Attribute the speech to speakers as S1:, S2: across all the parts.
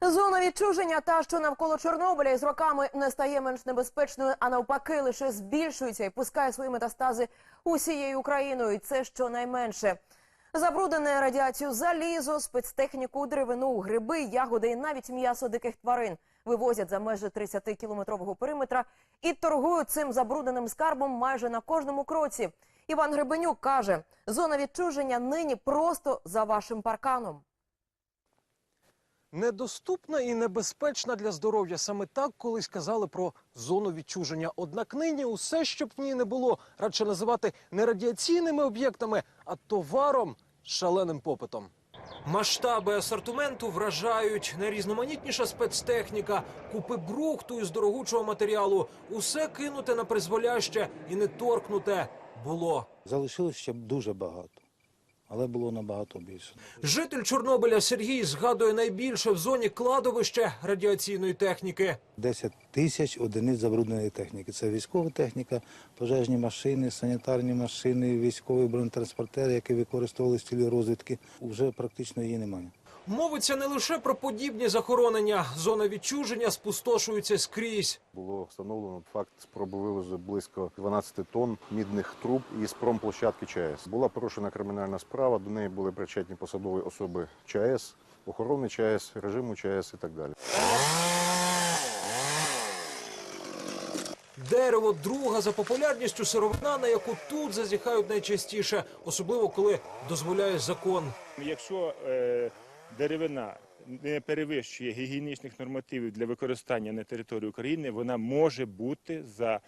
S1: Зона відчуження, та що навколо Чорнобиля із роками не стає менш небезпечною, а навпаки, лише збільшується і пускає свої метастази усією Україною. І це щонайменше. Забруднене радіацію залізо, спецтехніку, деревину, гриби, ягоди і навіть м'ясо диких тварин вивозять за межі 30-кілометрового периметра і торгують цим забрудненим скарбом майже на кожному кроці. Іван Гребенюк каже, зона відчуження нині просто за вашим парканом.
S2: Недоступна і небезпечна для здоров'я. Саме так колись казали про зону відчуження. Однак нині усе, щоб в ній не було, радше називати не радіаційними об'єктами, а товаром шаленим попитом. Масштаби асортименту вражають найрізноманітніша спецтехніка, купи брухту із дорогучого матеріалу. Усе кинуте на призволяще і не торкнуте було.
S3: Залишилось ще дуже багато, але було набагато більше.
S2: Житель Чорнобиля Сергій згадує найбільше в зоні кладовище радіаційної техніки.
S3: 10 тисяч одиниць забрудненої техніки. Це військова техніка, пожежні машини, санітарні машини, військові бронетранспортери, які використовували стілі розвідки. Уже практично її немає.
S2: Мовиться не лише про подібні захоронення. Зона відчуження спустошується скрізь.
S4: Було встановлено факт спроби вивозу близько 12 тонн мідних труб із промплощадки ЧАЕС. Була порушена кримінальна справа, до неї були причетні посадові особи ЧАЕС, охорони ЧАЕС, режиму ЧАЕС і так далі.
S2: Дерево друга за популярністю сировина, на яку тут зазіхають найчастіше, особливо коли дозволяє закон.
S5: Якщо е, деревина не перевищує гігієнічних нормативів для використання на території України, вона може бути за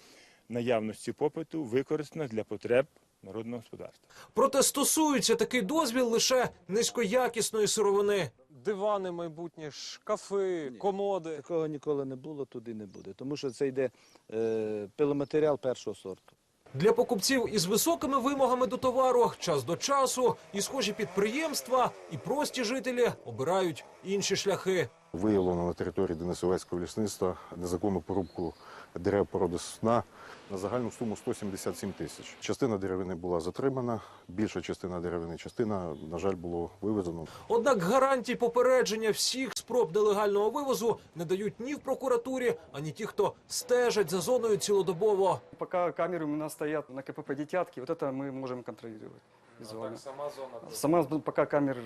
S5: наявності попиту використана для потреб народного господарства.
S2: Проте стосується такий дозвіл лише низькоякісної сировини. Дивани майбутні, шкафи, комоди.
S6: Такого ніколи не було, туди не буде. Тому що це йде е, пиломатеріал першого сорту.
S2: Для покупців із високими вимогами до товару час до часу і схожі підприємства, і прості жителі обирають інші шляхи.
S4: Виявлено на території Денисовецького лісництва незаконну порубку дерев породи сосна на загальну суму 177 тисяч. Частина деревини була затримана, більша частина деревини, частина, на жаль, було вивезено.
S2: Однак гарантій попередження всіх спроб нелегального вивозу не дають ні в прокуратурі, ані ті, хто стежать за зоною цілодобово.
S7: Пока камеры у нас стоят на КПП «Детятки», вот это мы можем контролировать визуально. сама зона? Сама з- пока камер...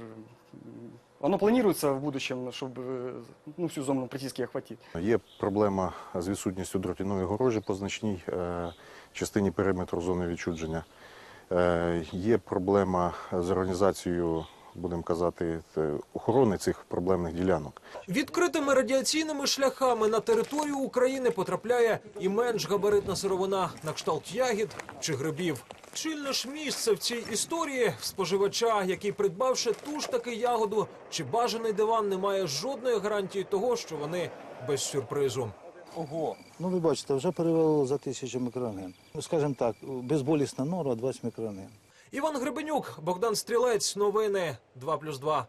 S7: м, Оно планируется в будущем, чтобы э, ну, всю зону практически охватить.
S4: Є проблема з відсутністю дротяної огорожі по значній е, частині периметру зони відчудження. Е, є проблема з організацією, будемо казати, е, охорони цих проблемних ділянок.
S2: Відкритими радіаційними шляхами на територію України потрапляє і менш габаритна сировина на кшталт ягід чи грибів. Чільне ж місце в цій історії в споживача, який придбавши ту ж таки ягоду чи бажаний диван, не має жодної гарантії того, що вони без сюрпризу. Ого,
S3: Ну, ви бачите, вже перевело за тисячу мікроген. Ну, скажімо так, безболісна нора 20 мікроген.
S2: Іван Гребенюк, Богдан Стрілець. Новини 2+,2.